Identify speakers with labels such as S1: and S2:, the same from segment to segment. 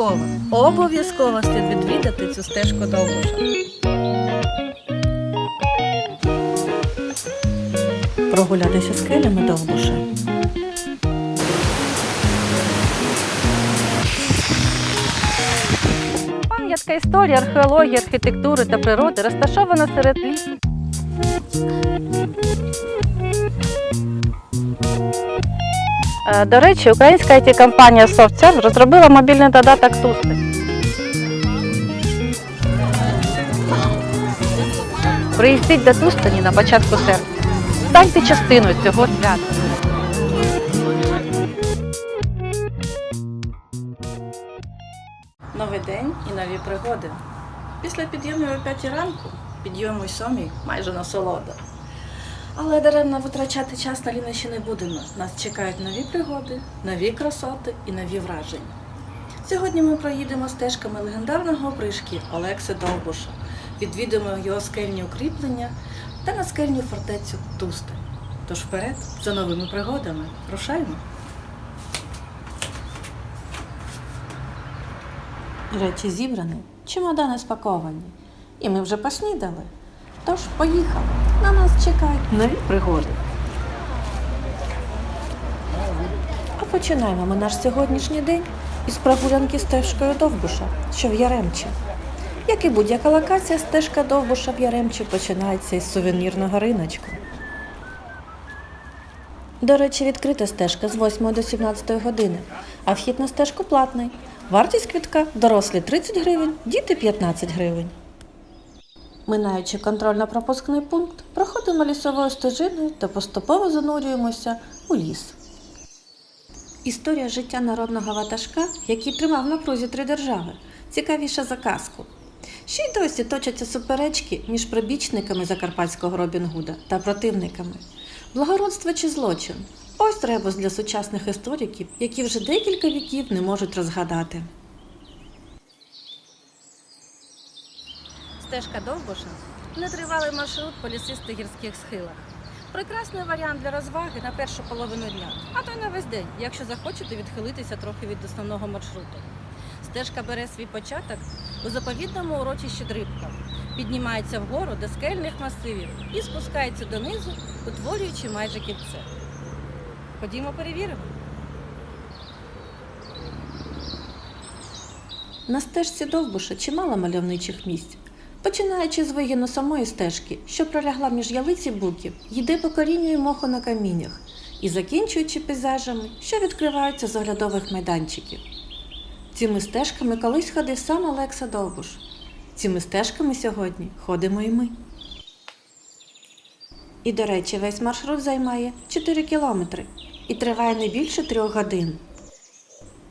S1: Обов'язково, обов'язково слід відвідати цю стежку довбуша. Прогулятися скелями довбуша. Пам'ятка історії, археології, архітектури та природи розташована серед лісу. До речі, українська it компанія SoftServe розробила мобільний додаток Тусти. Приїздіть до Тустані на початку серпня. Станьте частиною цього свята. Новий день і нові пригоди. Після підйомів о 5 ранку, підйому й сьомій майже насолода. Але даремно витрачати час на лінощі не будемо. Нас чекають нові пригоди, нові красоти і нові враження. Сьогодні ми проїдемо стежками легендарного опришки Олекси Довбуша, відвідуємо його скельні укріплення та наскельну фортецю Тусти. Тож вперед за новими пригодами. Рушаймо! Речі зібрані, чемодани спаковані. І ми вже поснідали. Тож поїхали. На нас чекають нові пригоди. А починаємо ми наш сьогоднішній день із прогулянки стежкою Довбуша, що в Яремчі. Як і будь-яка локація, стежка Довбуша в Яремчі починається із сувенірного риночку. До речі, відкрита стежка з 8 до 17 години, а вхід на стежку платний. Вартість квитка дорослі 30 гривень, діти 15 гривень. Минаючи контрольно-пропускний пункт, проходимо лісовою стежиною та поступово занурюємося у ліс. Історія життя народного ватажка, який тримав на прузі три держави, цікавіша за казку. Ще й досі точаться суперечки між прибічниками закарпатського Робін Гуда та противниками. Благородство чи злочин ось ребус для сучасних істориків, які вже декілька віків не можуть розгадати. Стежка Довбуша нетривалий маршрут по лісистих гірських схилах. Прекрасний варіант для розваги на першу половину дня, а то й на весь день, якщо захочете відхилитися трохи від основного маршруту. Стежка бере свій початок у заповідному урочищі Дрибка, піднімається вгору до скельних масивів і спускається донизу, утворюючи майже кільце. Ходімо перевіримо. На стежці Довбуша чимало мальовничих місць. Починаючи з вигину самої стежки, що пролягла між ялиці буків, йде по корінню і моху на каміннях, і закінчуючи пейзажами, що відкриваються з оглядових майданчиків. Цими стежками колись ходив сам Олекса Довбуш. Цими стежками сьогодні ходимо і ми. І, до речі, весь маршрут займає 4 кілометри і триває не більше трьох годин.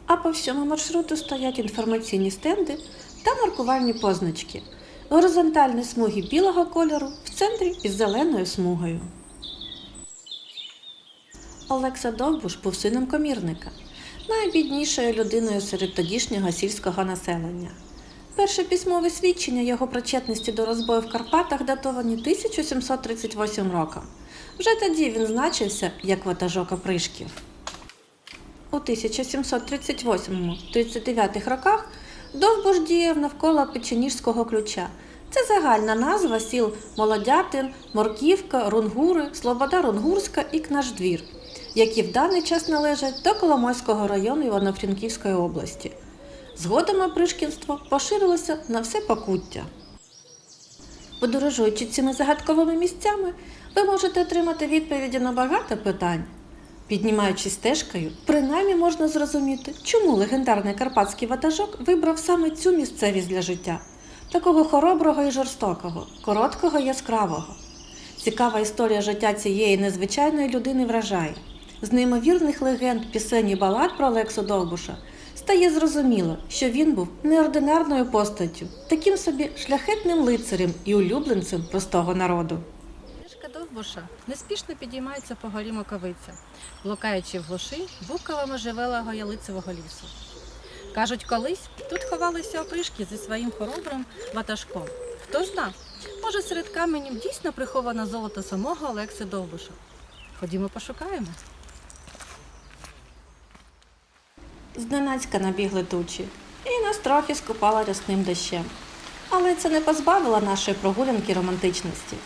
S1: А по всьому маршруту стоять інформаційні стенди та маркувальні позначки. Горизонтальні смуги білого кольору в центрі із зеленою смугою. Олекса Довбуш був сином комірника, найбіднішою людиною серед тодішнього сільського населення. Перше письмове свідчення його причетності до розбою в Карпатах датовані 1738 роком. Вже тоді він значився як ватажок опришків. У 1738-39 роках Довбуш діяв навколо Печеніжського ключа. Це загальна назва сіл Молодятин, Морківка, Рунгури, Слобода Рунгурська і Кнаждвір, які в даний час належать до Коломойського району Івано-Франківської області. Згодом опришкінство поширилося на все покуття. Подорожуючи цими загадковими місцями, ви можете отримати відповіді на багато питань. Піднімаючись стежкою, принаймні можна зрозуміти, чому легендарний карпатський ватажок вибрав саме цю місцевість для життя, такого хороброго і жорстокого, короткого і яскравого. Цікава історія життя цієї незвичайної людини вражає. З неймовірних легенд, пісень і балад про Олексу Довбуша стає зрозуміло, що він був неординарною постаттю, таким собі шляхетним лицарем і улюбленцем простого народу. Стежка Довбуша неспішно підіймається по горі Моковиця, блукаючи в глуші буками можжевелого ялицевого лісу. Кажуть, колись тут ховалися опришки зі своїм хоробрим ватажком. Хто зна, може серед каменів дійсно приховано золото самого Олекси Довбуша. Ходімо пошукаємо. Зненацька набігли тучі. і нас трохи скупала рясним дощем. Але це не позбавило нашої прогулянки романтичності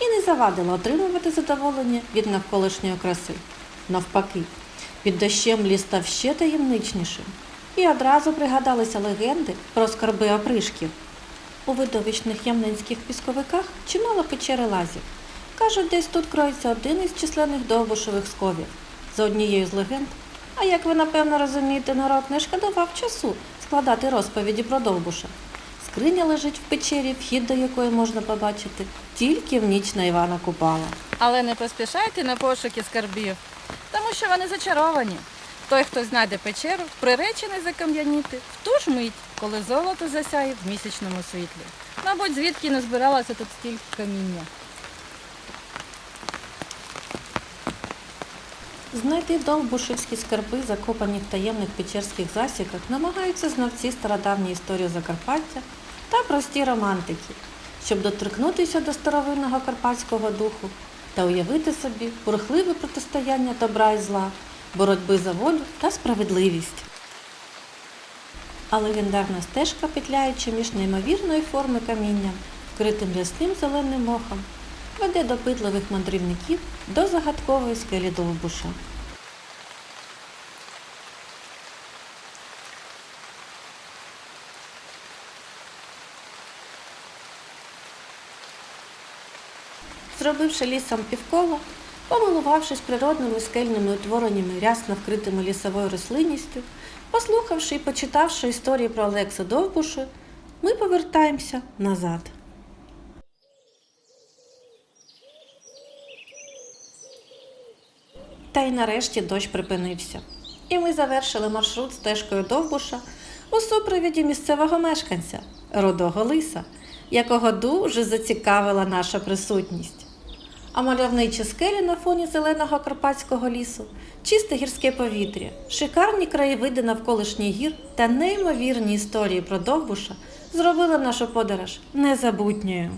S1: і не завадило отримувати задоволення від навколишньої краси. Навпаки, під дощем ліс став ще таємничнішим, і одразу пригадалися легенди про скарби опришків. У видовищних ямненських пісковиках чимало печери лазів. Кажуть, десь тут кроється один із численних довбушових сковів. За однією з легенд, а як ви напевно розумієте, народ не шкодував часу складати розповіді про довбуша. Скриня лежить в печері, вхід до якої можна побачити тільки в ніч на Івана Купала.
S2: Але не поспішайте на пошуки скарбів, тому що вони зачаровані. Той, хто знайде печеру, приречений закам'яніти в ту ж мить, коли золото засяє в місячному світлі. Мабуть, звідки не збиралося тут стільки каміння.
S1: Знайти довбушевські скарби, закопані в таємних печерських засіках, намагаються знавці стародавньої історії Закарпаття та прості романтики, щоб доторкнутися до старовинного карпатського духу та уявити собі бурхливе протистояння добра і зла, боротьби за волю та справедливість. А легендарна стежка, петляючи між неймовірної форми каміння, вкритим рясним зеленим мохом, веде допитливих мандрівників до загадкової скелі Довбуша. Зробивши лісом півкола, помилувавшись природними скельними утвореннями, рясно вкритими лісовою рослинністю, послухавши і почитавши історії про Олекса Довбуша, ми повертаємося назад. Та й нарешті дощ припинився. І ми завершили маршрут стежкою Довбуша у супровіді місцевого мешканця, рудого лиса, якого дуже зацікавила наша присутність. А мальовничі скелі на фоні зеленого карпатського лісу, чисте гірське повітря, шикарні краєвиди навколишніх гір та неймовірні історії про Довбуша зробили нашу подорож незабутньою.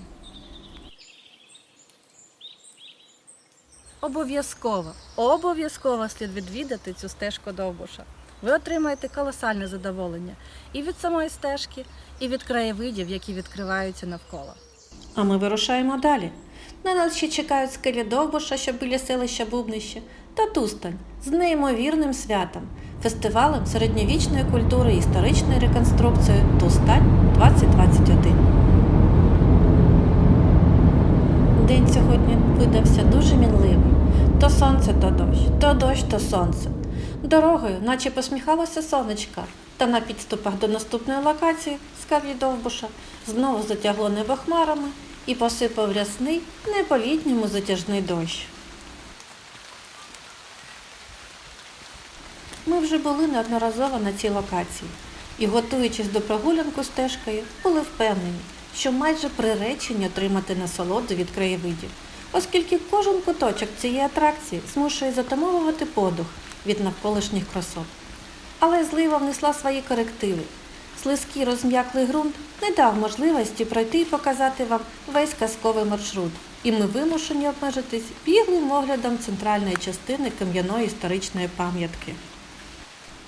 S2: Обов'язково, обов'язково слід відвідати цю стежку Довбуша. Ви отримаєте колосальне задоволення і від самої стежки, і від краєвидів, які відкриваються навколо.
S1: А ми вирушаємо далі. На нас ще чекають скелі Довбуша, що біля селища Бубнище, та Тустань з неймовірним святом, фестивалем середньовічної культури і історичної реконструкції Тустань 2021. День сьогодні видався дуже мінливий. То сонце, то дощ, то дощ, то сонце. Дорогою, наче посміхалося сонечка, та на підступах до наступної локації скав'ї Довбуша знову затягло небо хмарами і посипав рясний, не по-літньому затяжний дощ. Ми вже були неодноразово на цій локації і, готуючись до прогулянку стежкою, були впевнені, що майже приречені отримати насолоду від краєвидів, оскільки кожен куточок цієї атракції змушує затамовувати подух від навколишніх красот. Але злива внесла свої корективи. Слизький розм'яклий ґрунт не дав можливості пройти і показати вам весь казковий маршрут, і ми вимушені обмежитись біглим оглядом центральної частини кам'яної історичної пам'ятки.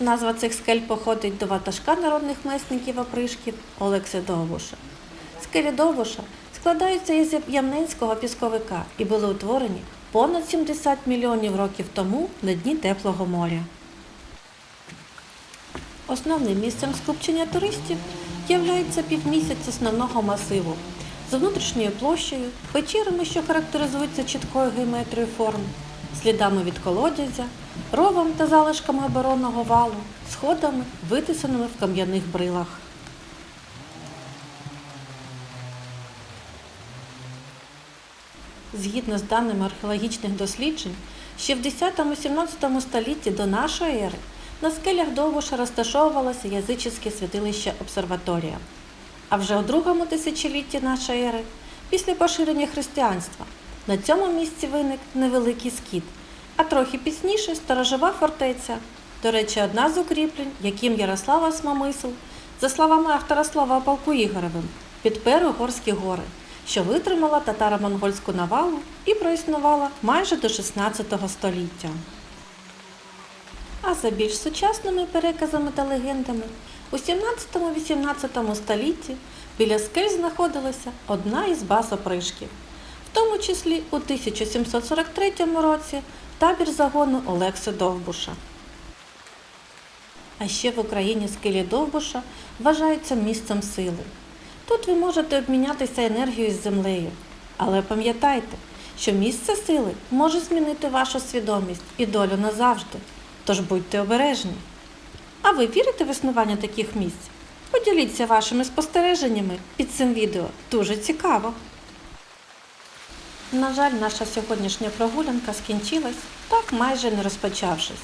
S1: Назва цих скель походить до ватажка народних месників опришків Олекси Довбуша. Скелі Довбуша складаються із ямненського пісковика і були утворені понад 70 мільйонів років тому на дні теплого моря. Основним місцем скупчення туристів являється півмісяць основного масиву з внутрішньою площею, печерами, що характеризуються чіткою геометрією форм, слідами від колодязя, ровом та залишками оборонного валу, сходами, витисаними в кам'яних брилах. Згідно з даними археологічних досліджень, ще в 10-17 столітті до нашої ери на скелях Довбуша розташовувалося язичське святилище обсерваторія. А вже у другому тисячолітті нашої ери, після поширення християнства, на цьому місці виник невеликий скіт, а трохи пізніше сторожова фортеця. До речі, одна з укріплень, яким Ярослава Смомисл, за словами автора слова полку Ігоревим, підпер Угорські гори, що витримала татаро-монгольську навалу і проіснувала майже до 16 століття. А за більш сучасними переказами та легендами, У 17-18 столітті біля скель знаходилася одна із баз опришків, в тому числі у 1743 році табір загону Олекси Довбуша. А ще в Україні скелі Довбуша вважаються місцем сили. Тут ви можете обмінятися енергією з землею. Але пам'ятайте, що місце сили може змінити вашу свідомість і долю назавжди. Тож будьте обережні. А ви вірите в існування таких місць? Поділіться вашими спостереженнями під цим відео. Дуже цікаво. На жаль, наша сьогоднішня прогулянка скінчилась, так майже не розпочавшись.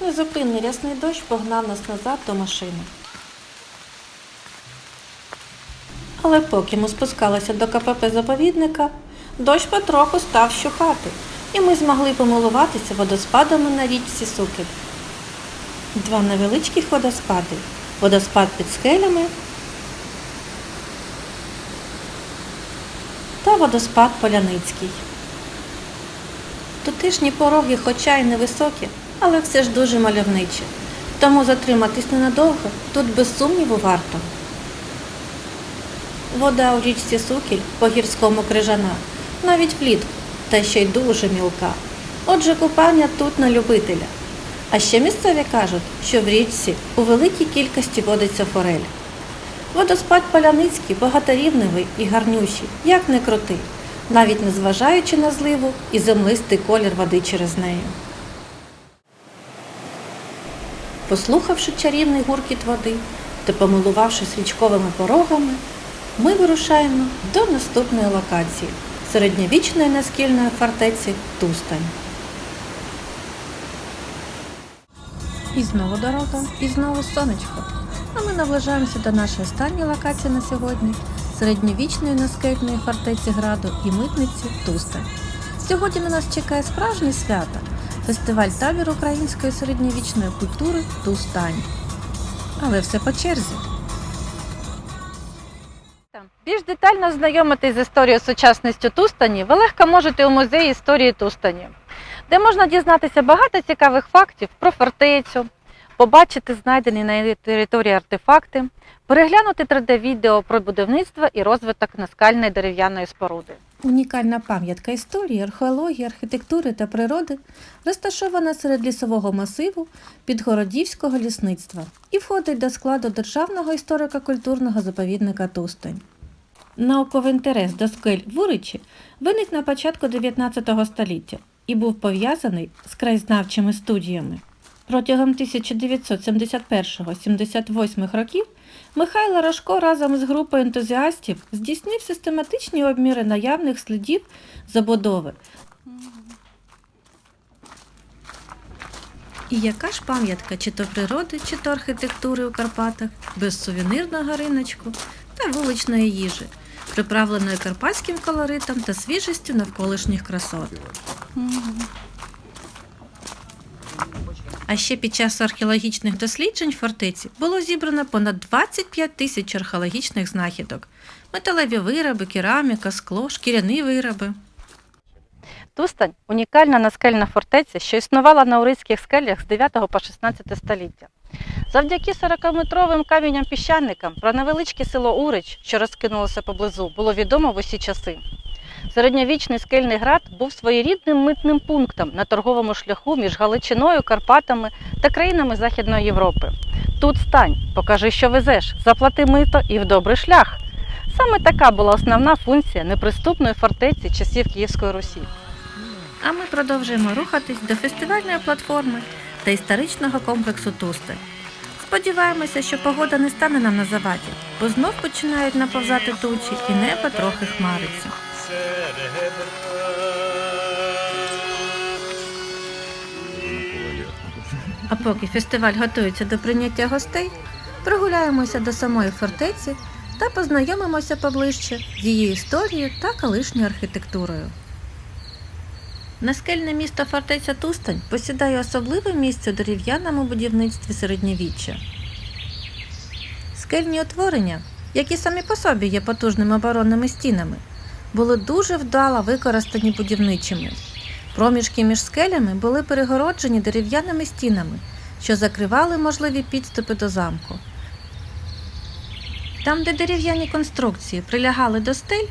S1: Незупинний рясний дощ погнав нас назад до машини. Але поки ми спускалися до КПП заповідника, дощ потроху став щухати, і ми змогли помилуватися водоспадами на річці Сукель. Два невеличких водоспади. Водоспад під скелями та водоспад Поляницький. Тутешні пороги, хоча й невисокі, але все ж дуже мальовничі. Тому затриматись ненадовго тут без сумніву варто. Вода у річці Сукіль по гірському крижана, навіть влітку, та ще й дуже мілка. Отже, купання тут на любителя. А ще місцеві кажуть, що в річці у великій кількості водиться форель. Водоспад Поляницький багаторівневий і гарнющий, як не крути, навіть незважаючи на зливу і землистий колір води через неї. Послухавши чарівний гуркіт води та помилувавшись річковими порогами, ми вирушаємо до наступної локації середньовічної наскільної фортеці Тустань. І знову дорога, і знову сонечко. А ми наближаємося до нашої останньої локації на сьогодні середньовічної наскельної фортеці Граду і митниці Тустань. Сьогодні на нас чекає справжнє свято фестиваль табір української середньовічної культури Тустань. Але все по черзі.
S2: Більш детально ознайомитись з історією сучасністю Тустані ви легко можете у музеї історії Тустані, де можна дізнатися багато цікавих фактів про фортецю, побачити знайдені на її території артефакти, переглянути 3D-відео про будівництво і розвиток наскальної дерев'яної споруди.
S1: Унікальна пам'ятка історії, археології, архітектури та природи розташована серед лісового масиву Підгородівського лісництва і входить до складу Державного історико-культурного заповідника Тустань. Науковий інтерес до скель Вуричі виник на початку 19 століття і був пов'язаний з краєзнавчими студіями. Протягом 1971-78 років Михайло Рожко разом з групою ентузіастів здійснив систематичні обміри наявних слідів забудови. І яка ж пам'ятка чи то природи, чи то архітектури у Карпатах, без сувенирного риночку та вуличної їжі, приправленої карпатським колоритом та свіжістю навколишніх красот. А ще під час археологічних досліджень фортеці було зібрано понад 25 тисяч археологічних знахідок: металеві вироби, кераміка, скло, шкіряні вироби.
S2: Тустань унікальна наскельна фортеця, що існувала на Урицьких скелях з 9 по 16 століття. Завдяки 40-метровим каміням-піщаникам про невеличке село Урич, що розкинулося поблизу, було відомо в усі часи. Середньовічний скельний град був своєрідним митним пунктом на торговому шляху між Галичиною, Карпатами та країнами Західної Європи. Тут стань, покажи, що везеш, заплати мито і в добрий шлях. Саме така була основна функція неприступної фортеці часів Київської Русі.
S1: А ми продовжуємо рухатись до фестивальної платформи та історичного комплексу Тусти. Сподіваємося, що погода не стане нам на заваді, бо знов починають наповзати тучі і небо трохи хмариться. А поки фестиваль готується до прийняття гостей, прогуляємося до самої фортеці та познайомимося поближче з її історією та колишньою архітектурою. Наскельне місто фортеця Тустань посідає особливе місце у дерев'яному будівництві середньовіччя. Скельні утворення, які самі по собі є потужними оборонними стінами, були дуже вдало використані будівничими. Проміжки між скелями були перегороджені дерев'яними стінами, що закривали можливі підступи до замку. Там, де дерев'яні конструкції прилягали до стель,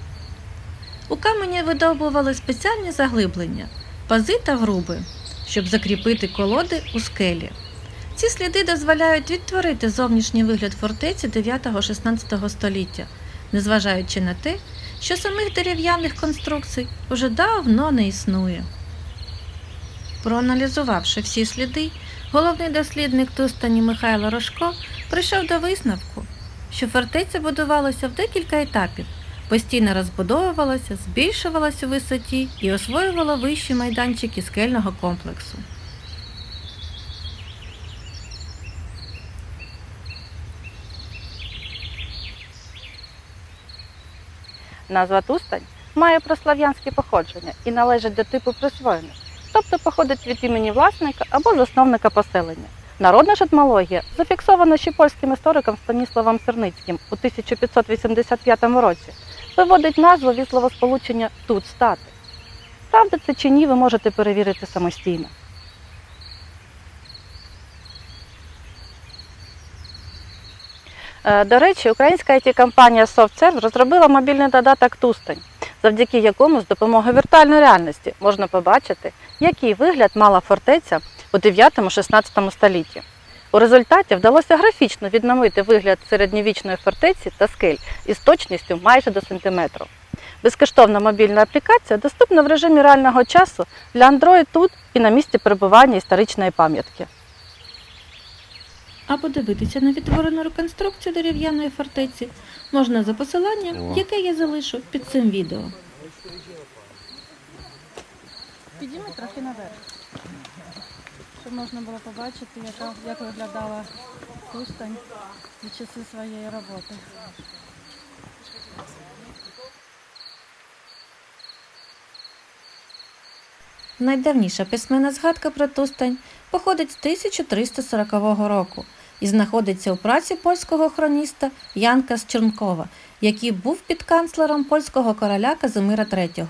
S1: у камені видовбували спеціальні заглиблення, пази та вруби, щоб закріпити колоди у скелі. Ці сліди дозволяють відтворити зовнішній вигляд фортеці 9-16 століття, незважаючи на те, що самих дерев'яних конструкцій уже давно не існує. Проаналізувавши всі сліди, головний дослідник Тустані Михайло Рожко прийшов до висновку, що фортеця будувалася в декілька етапів, постійно розбудовувалася, збільшувалася у висоті і освоювала вищі майданчики скельного комплексу.
S2: Назва Тустань має прослав'янське походження і належить до типу присвоєних, тобто походить від імені власника або засновника поселення. Народна ж етмологія зафіксована ще польським істориком Станіславом Сирницьким у 1585 році, виводить назву від словосполучення тут стати. Правда це чи ні, ви можете перевірити самостійно. До речі, українська IT-компанія SoftServe розробила мобільний додаток Тустань, завдяки якому з допомогою віртуальної реальності можна побачити, який вигляд мала фортеця у 9-16 столітті. У результаті вдалося графічно відновити вигляд середньовічної фортеці та скель із точністю майже до сантиметру. Безкоштовна мобільна аплікація доступна в режимі реального часу для Android тут і на місці перебування історичної пам'ятки.
S1: А подивитися на відтворену реконструкцію дерев'яної фортеці можна за посиланням, яке я залишу під цим відео.
S2: Підійми трохи наверх, щоб можна було побачити, яка, як виглядала Тустань за часи своєї роботи.
S1: Найдавніша письменна згадка про Тустань походить з 1340 року і знаходиться у праці польського хроніста Янка Чернкова, який був підканцлером польського короля Казимира III.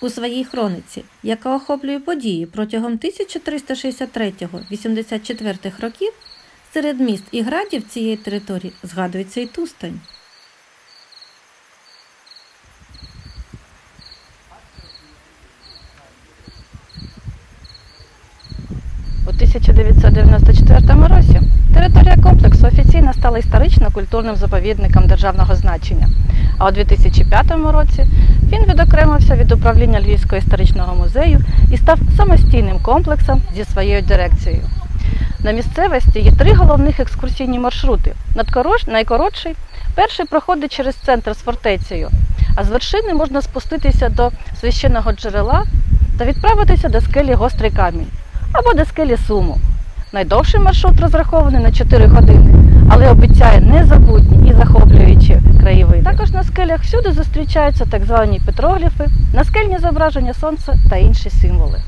S1: У своїй хрониці, яка охоплює події протягом 1363-84 років, серед міст і градів цієї території згадується і Тустань.
S2: У 1994 році територія комплексу офіційно стала історично-культурним заповідником державного значення. А у 2005 році він відокремився від управління Львівського історичного музею і став самостійним комплексом зі своєю дирекцією. На місцевості є три головних екскурсійні маршрути. Найкоротший перший проходить через центр з фортецею, а з вершини можна спуститися до священного джерела та відправитися до скелі Гострий камінь або до скелі Суму. Найдовший маршрут розрахований на 4 години, але обіцяє незабутні і захоплюючі краєвиди. Також на скелях всюди зустрічаються так звані петрогліфи, наскельні зображення сонця та інші символи.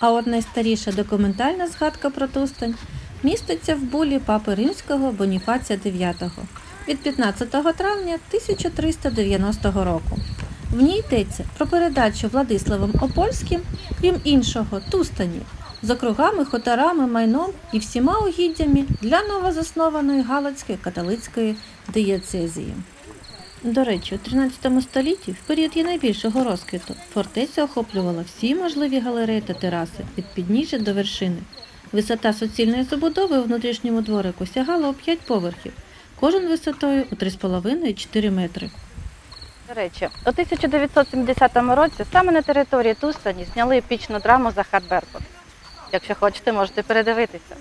S1: А от найстаріша документальна згадка про Тустань міститься в булі папи римського Боніфація IX від 15 травня 1390 року. В ній йдеться про передачу Владиславом Опольським, крім іншого, Тустані з округами, хуторами, майном і всіма угіддями для новозаснованої Галицької католицької дієцезії. До речі, у 13 столітті, в період її найбільшого розквіту, фортеця охоплювала всі можливі галереї та тераси від підніжжя до вершини. Висота суцільної забудови у внутрішньому дворику сягала у 5 поверхів, кожен висотою у 3,5-4 метри.
S2: Речі, у 1970 році саме на території Тустані зняли епічну драму Захар Беркут. Якщо хочете, можете передивитися.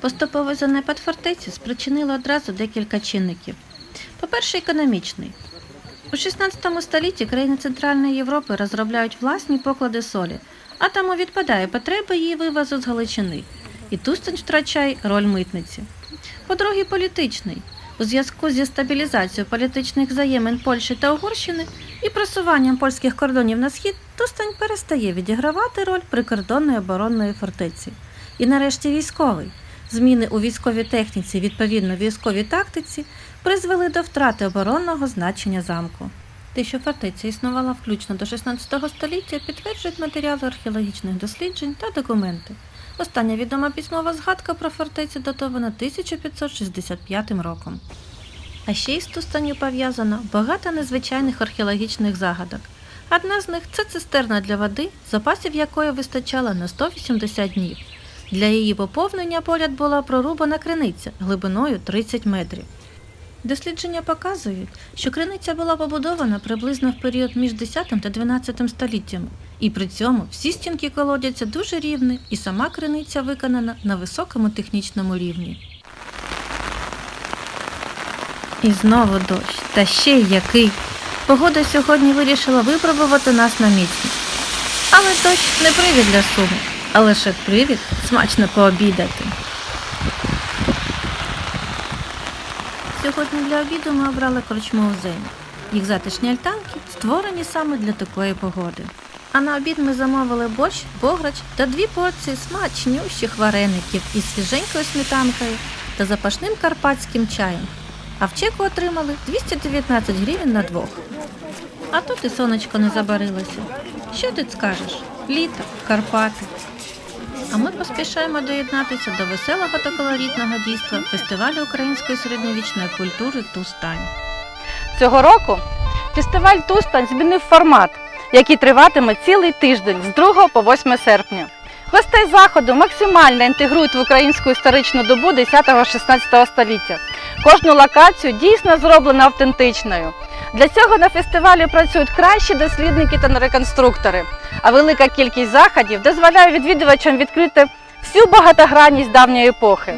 S1: Поступовий занепад фортеці спричинило одразу декілька чинників. По-перше, економічний. У 16 столітті країни Центральної Європи розробляють власні поклади солі, а тому відпадає потреба її вивозу з Галичини, і Тустань втрачає роль митниці. По-друге, політичний. У зв'язку зі стабілізацією політичних взаємин Польщі та Угорщини і просуванням польських кордонів на схід, Тустань перестає відігравати роль прикордонної оборонної фортеці. І нарешті військовий. Зміни у військовій техніці, відповідно військовій тактиці, призвели до втрати оборонного значення замку. Те, що фортеця існувала включно до 16 століття, підтверджують матеріали археологічних досліджень та документи. Остання відома письмова згадка про фортецю датована 1565 роком. А ще із Тустаню пов'язано багато незвичайних археологічних загадок. Одна з них це цистерна для води, запасів якої вистачало на 180 днів. Для її поповнення поряд була прорубана криниця глибиною 30 метрів. Дослідження показують, що криниця була побудована приблизно в період між 10 та 12 століттями, і при цьому всі стінки колодязя дуже рівні, і сама криниця виконана на високому технічному рівні. І знову дощ, та ще й який. Погода сьогодні вирішила випробувати нас на міцність. Але дощ не привід для суму, а лише привід смачно пообідати. Сьогодні для обіду ми обрали корчму Зені. Їх затишні альтанки створені саме для такої погоди. А на обід ми замовили борщ, бограч та дві порції смачнющих вареників із свіженькою сметанкою та запашним карпатським чаєм. А в чеку отримали 219 гривень на двох. А тут і сонечко не забарилося. Що тут скажеш? Літо, Карпати. А ми поспішаємо доєднатися до веселого та колоритного дійства фестивалю української середньовічної культури Тустань.
S2: Цього року фестиваль Тустань змінив формат, який триватиме цілий тиждень з 2 по 8 серпня. Гостей заходу максимально інтегрують в українську історичну добу 10-16 століття. Кожну локацію дійсно зроблено автентичною. Для цього на фестивалі працюють кращі дослідники та реконструктори, а велика кількість заходів дозволяє відвідувачам відкрити всю багатогранність давньої епохи.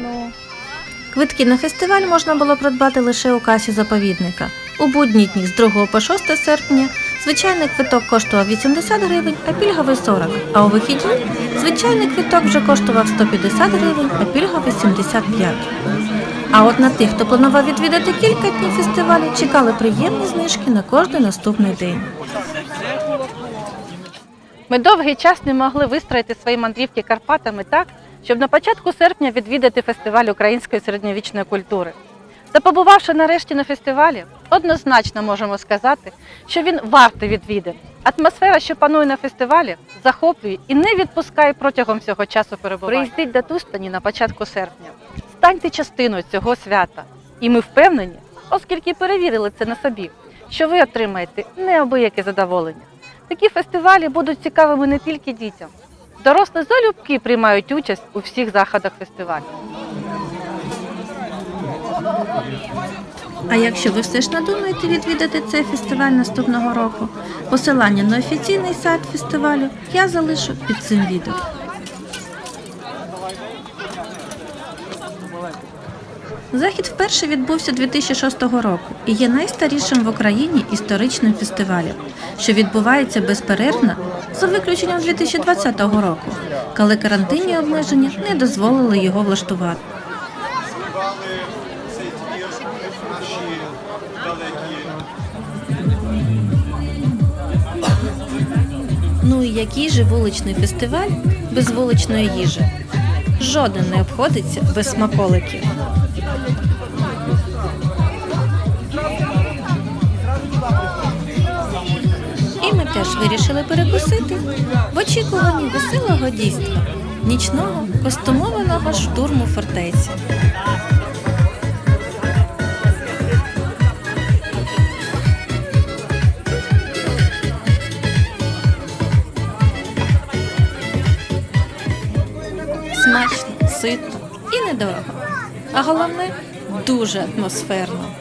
S1: Квитки на фестиваль можна було придбати лише у касі заповідника. У будні дні з 2 по 6 серпня звичайний квиток коштував 80 гривень, а пільговий 40. А у вихідні звичайний квиток вже коштував 150 гривень, а пільговий 75. А от на тих, хто планував відвідати кілька днів фестивалю, чекали приємні знижки на кожний наступний день.
S2: Ми довгий час не могли вистроїти свої мандрівки Карпатами так, щоб на початку серпня відвідати фестиваль української середньовічної культури. Та побувавши нарешті на фестивалі, однозначно можемо сказати, що він вартий відвідин. Атмосфера, що панує на фестивалі, захоплює і не відпускає протягом всього часу перебування. Приїздіть до Тустані на початку серпня. Станьте частиною цього свята. І ми впевнені, оскільки перевірили це на собі, що ви отримаєте неабияке задоволення. Такі фестивалі будуть цікавими не тільки дітям. Дорослі залюбки приймають участь у всіх заходах фестивалю.
S1: А якщо ви все ж надумаєте відвідати цей фестиваль наступного року, посилання на офіційний сайт фестивалю я залишу під цим відео. Захід вперше відбувся 2006 року і є найстарішим в Україні історичним фестивалем, що відбувається безперервно за виключенням 2020 року, коли карантинні обмеження не дозволили його влаштувати. Ну і який же вуличний фестиваль без вуличної їжі? Жоден не обходиться без смаколиків. Теж вирішили перекусити в очікуванні веселого дійства, нічного костюмованого штурму фортеці. Смачно, ситно і недорого. А головне дуже атмосферно.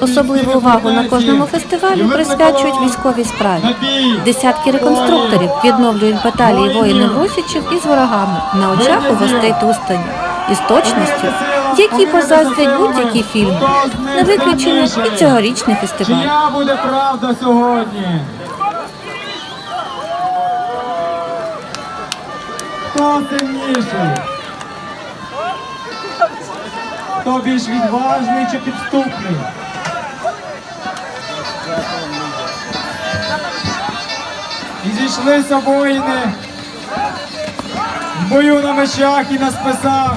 S1: Особливу увагу на кожному фестивалі присвячують військовій справі. Десятки реконструкторів відновлюють баталії воїнів Русічів із ворогами на очах у гостей Тустані із точністю, які позаздрять будь-які фільми. Не виключення і цьогорічний фестиваль.
S3: Чия буде правда сьогодні? Хто сильніший? Хто більш відважний чи підступний? І зійшлися воїни В бою на мечах і на списах.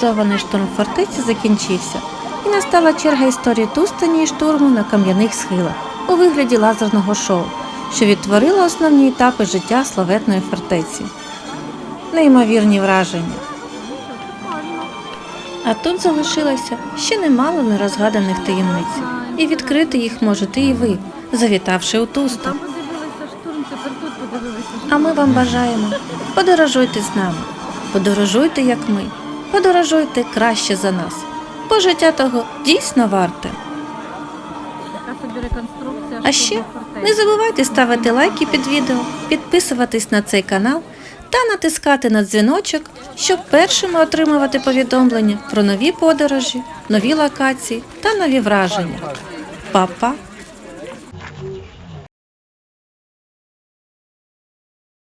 S1: Театралізований штурм фортеці закінчився, і настала черга історії Тустані і штурму на кам'яних схилах у вигляді лазерного шоу, що відтворило основні етапи життя славетної фортеці. Неймовірні враження. А тут залишилося ще немало нерозгаданих таємниць, і відкрити їх можете і ви, завітавши у Тусту. А ми вам бажаємо подорожуйте з нами, подорожуйте, як ми, подорожуйте краще за нас, бо життя того дійсно варте. А ще не забувайте ставити лайки під відео, підписуватись на цей канал та натискати на дзвіночок, щоб першими отримувати повідомлення про нові подорожі, нові локації та нові враження. Па-па!